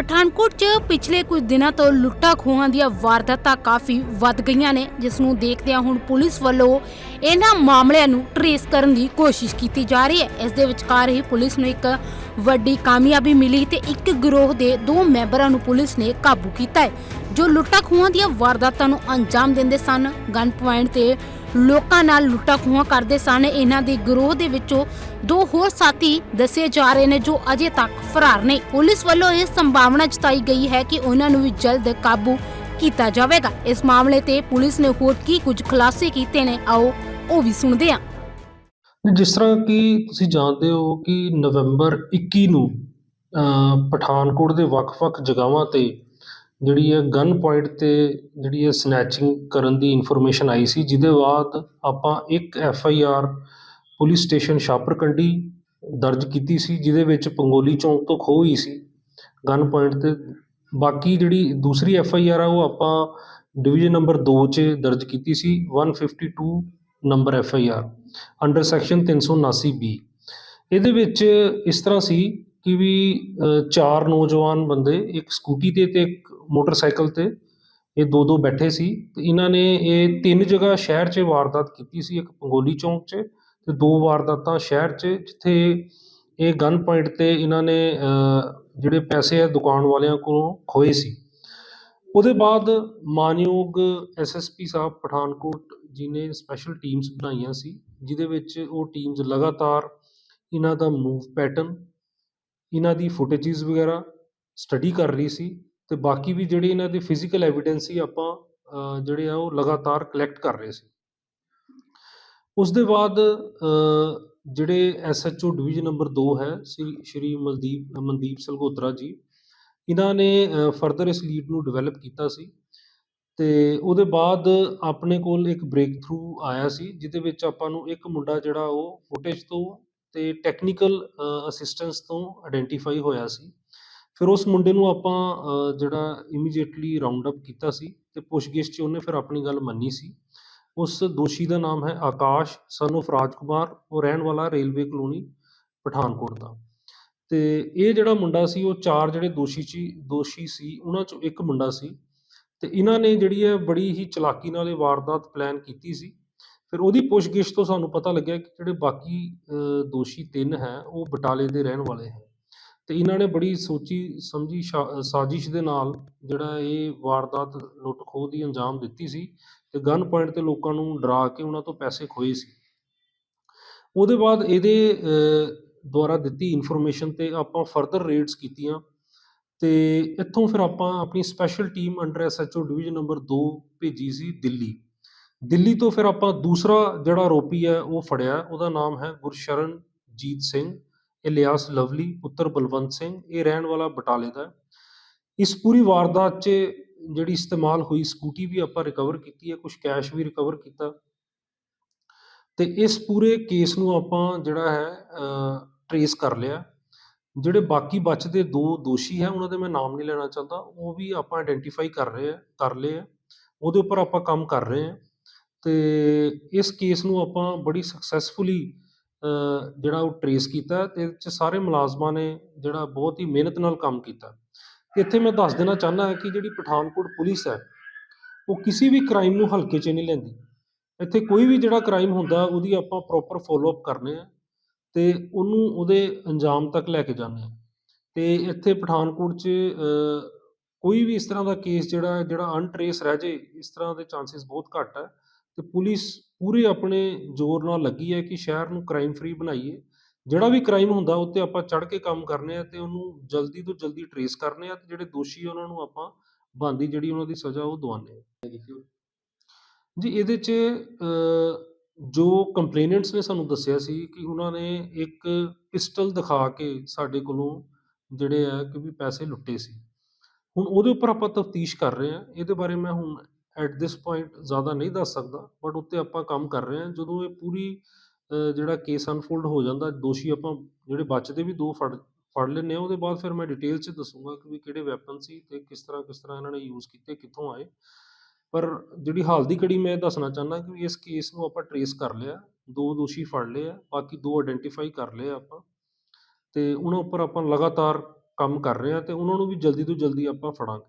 ਪਠਾਨਕੋਟ 'ਚ ਪਿਛਲੇ ਕੁਝ ਦਿਨਾਂ ਤੋਂ ਲੁੱਟਾਂ ਖੋਹਾਂ ਦੀਆਂ ਵਾਰਦਾਤਾਂ ਕਾਫੀ ਵੱਧ ਗਈਆਂ ਨੇ, ਜਿਸ ਨੂੰ ਦੇਖਦਿਆਂ ਹੁਣ ਪੁਲਿਸ ਵੱਲੋਂ ਇਹਨਾਂ ਮਾਮਲਿਆਂ ਨੂੰ ਟਰੇਸ ਕਰਨ ਦੀ ਕੋਸ਼ਿਸ਼ ਕੀਤੀ ਜਾ ਰਹੀ ਹੈ। ਇਸ ਦੇ ਵਿਚਕਾਰ ਹੀ ਪੁਲਿਸ ਨੂੰ ਇੱਕ ਵੱਡੀ ਕਾਮਯਾਬੀ ਮਿਲੀ ਤੇ ਇੱਕ ਗਿਰੋਹ ਦੇ ਦੋ ਮੈਂਬਰਾਂ ਨੂੰ ਪੁਲਿਸ ਨੇ ਕਾਬੂ ਕੀਤਾ ਹੈ, ਜੋ ਲੁੱਟਾਂ ਖੋਹਾਂ ਦੀਆਂ ਵਾਰਦਾਤਾਂ ਨੂੰ ਅੰਜਾਮ ਦਿੰਦੇ ਸਨ। ਗਨ ਪੁਆਇੰਟ ਤੇ ਲੋਕਾਂ ਨਾਲ ਲੁੱਟਾਂ ਕਰਦੇ ਸਨ। ਇਹਨਾਂ ਦੇ ਗਿਰੋਹ ਦੇ ਵਿੱਚੋਂ ਦੋ ਹੋਰ ਸਾਥੀ ਦੱਸੇ ਜਾ ਰਹੇ ਨੇ ਜੋ ਅਜੇ ਤੱਕ ਫਰਾਰ ਨੇ। ਪੁਲਿਸ ਵੱਲੋਂ ਇਹ ਸੰਭਾਵਨਾ ਜਤਾਈ ਗਈ ਹੈ ਕਿ ਉਹਨਾਂ ਨੂੰ ਵੀ ਜਲਦ ਕਾਬੂ ਕੀਤਾ ਜਾਵੇਗਾ। ਇਸ ਮਾਮਲੇ ਤੇ ਪੁਲਿਸ ਨੇ ਹੋਰ ਕੀ ਕੁਝ ਖੁਲਾਸੇ ਕੀਤੇ ਨੇ ਆਓ ਉਹ ਵੀ ਸੁਣਦੇ ਹਾਂ। ਜਿਸ ਤਰ੍ਹਾਂ ਕਿ ਤੁਸੀਂ ਜਾਣਦੇ ਹੋ ਕਿ ਨਵੰਬਰ 21 ਨੂੰ ਅ, ਪਠਾਨਕੋਟ ਦੇ ਵੱਖ-ਵੱਖ ਜਗ੍ਹਾਵਾਂ ਤੇ ਜਿਹੜੀ ਹੈ ਗਨ ਪੁਆਇੰਟ ਤੇ ਜਿਹੜੀ ਹੈ ਸਨੈਚਿੰਗ ਕਰਨ ਦੀ ਇਨਫੋਰਮੇਸ਼ਨ ਆਈ ਸੀ, ਜਿਹਦੇ ਬਾਅਦ ਆਪਾਂ ਇੱਕ F I R police station Shahpurkandi ਦਰਜ ਕੀਤੀ ਸੀ, ਜਿਹਦੇ ਵਿੱਚ ਪੰਗੋਲੀ ਚੌਂਕ ਤੋਂ ਖੋਹ ਹੋਈ ਸੀ ਗਨ ਪੁਆਇੰਟ ਤੇ। ਬਾਕੀ ਜਿਹੜੀ ਦੂਸਰੀ ਐਫ ਆਈ ਆਰ ਆ, ਉਹ ਆਪਾਂ ਡਿਵੀਜ਼ਨ ਨੰਬਰ ਦੋ 'ਚ ਦਰਜ ਕੀਤੀ ਸੀ 152 number F I R under section 379 B ਇਹਦੇ ਵਿੱਚ ਇਸ ਤਰ੍ਹਾਂ ਸੀ ਕਿ ਵੀ ਚਾਰ ਨੌਜਵਾਨ ਬੰਦੇ, ਇੱਕ ਸਕੂਟੀ ਤੇ ਅਤੇ ਇੱਕ ਮੋਟਰਸਾਈਕਲ ਤੇ ਇਹ ਦੋ ਦੋ ਬੈਠੇ ਸੀ। ਅਤੇ ਇਹਨਾਂ ਨੇ ਇਹ ਤਿੰਨ ਜਗ੍ਹਾ ਸ਼ਹਿਰ 'ਚ ਵਾਰਦਾਤ ਕੀਤੀ ਸੀ, ਇੱਕ ਪੰਗੋਲੀ ਚੌਂਕ 'ਚ ਅਤੇ ਦੋ ਵਾਰਦਾਤਾਂ ਸ਼ਹਿਰ 'ਚ, ਜਿੱਥੇ ਇਹ ਗਨ ਪੁਆਇੰਟ ਤੇ ਇਹਨਾਂ ਨੇ ਜਿਹੜੇ ਪੈਸੇ ਆ ਦੁਕਾਨ ਵਾਲਿਆਂ ਕੋਲੋਂ ਖੋਏ ਸੀ। ਉਹਦੇ ਬਾਅਦ ਮਾਨਯੋਗ ਐਸਐਸਪੀ ਸਾਹਿਬ ਪਠਾਨਕੋਟ ਜੀ ਨੇ ਸਪੈਸ਼ਲ ਟੀਮਸ ਬਣਾਈਆਂ ਸੀ, ਜਿਹਦੇ ਵਿੱਚ ਉਹ ਟੀਮਸ ਲਗਾਤਾਰ ਇਹਨਾਂ ਦਾ ਮੂਵ ਪੈਟਰਨ ਇਹਨਾਂ ਦੀ ਫੁਟੇਜਿਸ ਵਗੈਰਾ ਸਟੱਡੀ ਕਰ ਰਹੀ ਸੀ ਅਤੇ ਬਾਕੀ ਵੀ ਜਿਹੜੇ ਇਹਨਾਂ ਦੇ ਫਿਜ਼ੀਕਲ ਐਵੀਡੈਂਸ ਸੀ ਆਪਾਂ ਜਿਹੜੇ ਆ ਉਹ ਲਗਾਤਾਰ ਕਲੈਕਟ ਕਰ ਰਹੇ ਸੀ। ਉਸ ਦੇ ਬਾਅਦ ਅ, ਜਿਹੜੇ ਐਸਐਚਓ ਡਿਵੀਜ਼ਨ ਨੰਬਰ 2 ਹੈ ਸ੍ਰੀ ਸ਼੍ਰੀ ਮਲਦੀਪ ਮਨਦੀਪ ਸਲਗੋਤਰਾ ਜੀ ਇਹਨਾਂ ਨੇ ਫਰਦਰ ਇਸ ਲੀਡ ਨੂੰ ਡਿਵੈਲਪ ਕੀਤਾ ਸੀ ਤੇ ਉਹਦੇ ਬਾਅਦ ਆਪਣੇ ਕੋਲ ਇੱਕ ਬ੍ਰੇਕ ਥਰੂ ਆਇਆ ਸੀ ਜਿਹਦੇ ਵਿੱਚ ਆਪਾਂ ਨੂੰ ਇੱਕ ਮੁੰਡਾ ਜਿਹੜਾ ਉਹ ਫੁਟੇਜ ਤੋਂ ਤੇ ਟੈਕਨੀਕਲ ਅਸਿਸਟੈਂਸ ਤੋਂ ਆਇਡੈਂਟੀਫਾਈ ਹੋਇਆ ਸੀ। ਫਿਰ ਉਸ ਮੁੰਡੇ ਨੂੰ ਆਪਾਂ ਜਿਹੜਾ ਇਮੀਡੀਏਟਲੀ ਰਾਉਂਡ ਅਪ ਕੀਤਾ ਸੀ ਤੇ ਪੁੱਛਗਿੱਛ 'ਚ ਉਹਨੇ ਫਿਰ ਆਪਣੀ ਗੱਲ ਮੰਨੀ ਸੀ। ਉਸ ਦੋਸ਼ੀ ਦਾ ਨਾਮ ਹੈ ਆਕਾਸ਼ ਸਨ of ਰਾਜਕੁਮਾਰ, ਉਹ ਰਹਿਣ ਵਾਲਾ ਰੇਲਵੇ ਕਲੋਨੀ, ਪਠਾਨਕੋਟ ਦਾ। ਤੇ ਇਹ ਜਿਹੜਾ ਮੁੰਡਾ ਸੀ, ਉਹ ਚਾਰ ਜਿਹੜੇ ਦੋਸ਼ੀ ਸੀ ਦੋਸ਼ੀ ਸੀ, ਉਹਨਾਂ ਚੋਂ ਇੱਕ ਮੁੰਡਾ ਸੀ। ਤੇ ਇਹਨਾਂ ਨੇ ਜਿਹੜੀ ਹੈ ਬੜੀ ਹੀ ਚਲਾਕੀ ਨਾਲ ਇਹ ਵਾਰਦਾਤ ਪਲਾਨ ਕੀਤੀ ਸੀ। ਫਿਰ ਉਹਦੀ ਪੁੱਛਗਿੱਛ ਤੋਂ ਸਾਨੂੰ ਪਤਾ ਲੱਗਿਆ ਕਿ ਜਿਹੜੇ ਬਾਕੀ ਦੋਸ਼ੀ ਤਿੰਨ ਹੈ ਉਹ ਬਟਾਲੇ ਦੇ ਰਹਿਣ ਵਾਲੇ ਹੈ। ਤੇ ਇਹਨਾਂ ਨੇ ਬੜੀ ਸੋਚੀ ਸਮਝੀ ਸ਼ਾ- ਸਾਜ਼ਿਸ਼ ਦੇ ਨਾਲ ਜਿਹੜਾ ਇਹ ਵਾਰਦਾਤ ਲੁੱਟ ਖੋਹ ਦੀ ਅੰਜਾਮ ਦਿੱਤੀ ਸੀ ਤੇ ਗਨ ਪੁਆਇੰਟ ਤੇ ਲੋਕਾਂ ਨੂੰ ਡਰਾ ਕੇ ਉਹਨਾਂ ਤੋਂ ਪੈਸੇ ਖੋਏ ਸੀ। ਉਹਦੇ ਬਾਅਦ ਇਹਦੇ ਅ, ਦੁਆਰਾ ਦਿੱਤੀ ਇਨਫੋਰਮੇਸ਼ਨ ਤੇ ਆਪਾਂ ਫਰਦਰ ਰੇਡਸ ਕੀਤੀਆਂ ਤੇ ਇੱਥੋਂ ਫਿਰ ਆਪਾਂ ਆਪਣੀ special team under SHO division number 2 ਭੇਜੀ ਸੀ ਦਿੱਲੀ। ਦਿੱਲੀ ਤੋਂ ਫਿਰ ਆਪਾਂ ਦੂਸਰਾ ਜਿਹੜਾ ਆਰੋਪੀ ਹੈ, ਉਹ ਫੜਿਆ। ਉਹਦਾ ਨਾਮ ਹੈ ਗੁਰਸ਼ਰਨਜੀਤ ਸਿੰਘ, ਇਲਿਆਸ ਲਵਲੀ, ਪੁੱਤਰ ਬਲਵੰਤ ਸਿੰਘ। ਇਹ ਰਹਿਣ ਵਾਲਾ ਬਟਾਲੇ ਦਾ ਇਸ ਪੂਰੀ ਵਾਰਦਾਤ 'ਚ ਜਿਹੜੀ ਇਸਤੇਮਾਲ ਹੋਈ, ਸਕੂਟੀ ਵੀ ਆਪਾਂ ਰਿਕਵਰ ਕੀਤੀ ਹੈ ਕੁਝ ਕੈਸ਼ ਵੀ ਰਿਕਵਰ ਕੀਤਾ। ਤੇ ਇਸ ਪੂਰੇ ਕੇਸ ਨੂੰ ਆਪਾਂ ਜਿਹੜਾ ਹੈ ਟਰੇਸ ਕਰ ਲਿਆ। ਜਿਹੜੇ ਬਾਕੀ ਬਚਦੇ ਦੋ ਦੋਸ਼ੀ ਹੈ, ਉਹਨਾਂ ਦੇ ਮੈਂ ਨਾਮ ਨਹੀਂ ਲੈਣਾ ਚਾਹੁੰਦਾ। ਉਹ ਵੀ ਆਪਾਂ ਆਇਡੈਂਟੀਫਾਈ ਕਰ ਰਹੇ ਆ ਕਰ ਲਏ ਆ ਉਹਦੇ ਉੱਪਰ ਆਪਾਂ ਕੰਮ ਕਰ ਰਹੇ ਆ ਤੇ ਇਸ ਕੇਸ ਨੂੰ ਆਪਾਂ ਬੜੀ ਸਕਸੈਸਫੁਲੀ ਜਿਹੜਾ ਉਹ ਟਰੇਸ ਕੀਤਾ ਤੇ ਇਹਦੇ 'ਚ ਸਾਰੇ ਮੁਲਾਜ਼ਮਾਂ ਨੇ ਜਿਹੜਾ ਬਹੁਤ ਹੀ ਮਿਹਨਤ ਨਾਲ ਕੰਮ ਕੀਤਾ। ਇੱਥੇ ਮੈਂ ਦੱਸ ਦੇਣਾ ਚਾਹੁੰਦਾ ਹਾਂ ਕਿ ਜਿਹੜੀ ਪਠਾਨਕੋਟ ਪੁਲਿਸ ਹੈ, ਉਹ ਕਿਸੇ ਵੀ ਕ੍ਰਾਈਮ ਨੂੰ ਹਲਕੇ 'ਚ ਨਹੀਂ ਲੈਂਦੀ। ਇੱਥੇ ਕੋਈ ਵੀ ਜਿਹੜਾ ਕ੍ਰਾਈਮ ਹੁੰਦਾ, ਉਹਦੀ ਆਪਾਂ ਪ੍ਰੋਪਰ ਫੋਲੋ ਅਪ ਕਰਨੇ ਆ ਤੇ ਉਹਨੂੰ ਉਹਦੇ ਅੰਜਾਮ ਤੱਕ ਲੈ ਕੇ ਜਾਂਦੇ ਆ। ਤੇ ਇੱਥੇ ਪਠਾਨਕੋਟ 'ਚ ਕੋਈ ਵੀ ਇਸ ਤਰ੍ਹਾਂ ਦਾ ਕੇਸ ਜਿਹੜਾ ਜਿਹੜਾ ਅਨਟਰੇਸ ਰਹਿ ਜੇ, ਇਸ ਤਰ੍ਹਾਂ ਦੇ ਚਾਂਸਸ ਬਹੁਤ ਘੱਟ ਹੈ ਤੇ ਪੁਲਿਸ ਪੂਰੇ ਆਪਣੇ ਜ਼ੋਰ ਨਾਲ ਲੱਗੀ ਹੈ ਕਿ ਸ਼ਹਿਰ ਨੂੰ ਕ੍ਰਾਈਮ ਫ੍ਰੀ ਬਣਾਈਏ। ਜਿਹੜਾ ਵੀ ਕ੍ਰਾਈਮ ਹੁੰਦਾ, ਉਹ ਤੇ ਆਪਾਂ ਚੜ੍ਹ ਕੇ ਕੰਮ ਕਰਨੇ ਆ ਤੇ ਉਹਨੂੰ ਜਲਦੀ ਤੋਂ ਜਲਦੀ ਟਰੇਸ ਕਰਨੇ ਆ ਤੇ ਜਿਹੜੇ ਦੋਸ਼ੀ ਆ, ਉਹਨਾਂ ਨੂੰ ਆਪਾਂ ਬਣਦੀ ਜਿਹੜੀ ਉਹਨਾਂ ਦੀ ਸਜ਼ਾ, ਉਹ ਦਵਾਉਂਦੇ ਆ। ਜੀ, ਇਹਦੇ 'ਚ ਜੋ ਕੰਪਲੇਨੈਂਟਸ ਨੇ ਸਾਨੂੰ ਦੱਸਿਆ ਸੀ ਕਿ ਉਹਨਾਂ ਨੇ ਇੱਕ ਪਿਸਟਲ ਦਿਖਾ ਕੇ ਸਾਡੇ ਕੋਲੋਂ ਜਿਹੜੇ ਆ ਕਿ ਵੀ ਪੈਸੇ ਲੁੱਟੇ ਸੀ। ਹੁਣ ਉਹਦੇ ਉੱਪਰ ਆਪਾਂ ਤਫਤੀਸ਼ ਕਰ ਰਹੇ ਹਾਂ ਇਹਦੇ ਬਾਰੇ ਮੈਂ ਹੁਣ ਐਟ ਦਿਸ ਪੁਆਇੰਟ ਜ਼ਿਆਦਾ ਨਹੀਂ ਦੱਸ ਸਕਦਾ ਬਟ ਉੱਤੇ ਆਪਾਂ ਕੰਮ ਕਰ ਰਹੇ ਹਾਂ, ਜਦੋਂ ਇਹ ਪੂਰੀ ਜਿਹੜਾ ਕੇਸ ਅਨਫੋਲਡ ਹੋ ਜਾਂਦਾ, ਦੋਸ਼ੀ ਆਪਾਂ ਜਿਹੜੇ ਬਚਦੇ ਵੀ ਦੋ ਫੜ ਫੜ ਲੈਂਦੇ ਆ ਉਹਦੇ ਬਾਅਦ ਫਿਰ ਮੈਂ ਡਿਟੇਲ 'ਚ ਦੱਸੂਗਾ ਕਿ ਵੀ ਕਿਹੜੇ ਵੈਪਨ ਸੀ ਤੇ ਕਿਸ ਤਰ੍ਹਾਂ ਕਿਸ ਤਰ੍ਹਾਂ ਇਹਨਾਂ ਨੇ ਯੂਜ਼ ਕੀਤੇ, ਕਿੱਥੋਂ ਆਏ। ਪਰ ਜਿਹੜੀ ਹਾਲ ਦੀ ਘੜੀ ਮੈਂ ਇਹ ਦੱਸਣਾ ਚਾਹੁੰਦਾ ਕਿ ਇਸ ਕੇਸ ਨੂੰ ਆਪਾਂ ਟਰੇਸ ਕਰ ਲਿਆ, ਦੋ ਦੋਸ਼ੀ ਫੜ ਲਏ ਆ, ਬਾਕੀ ਦੋ ਆਇਡੈਂਟੀਫਾਈ ਕਰ ਲਏ ਆਪਾਂ। ਤੇ ਉਹਨਾਂ ਉੱਪਰ ਆਪਾਂ ਲਗਾਤਾਰ ਕੰਮ ਕਰ ਰਹੇ ਹਾਂ ਤੇ ਉਹਨਾਂ ਨੂੰ ਵੀ ਜਲਦੀ ਤੋਂ ਜਲਦੀ ਆਪਾਂ ਫੜਾਂਗੇ।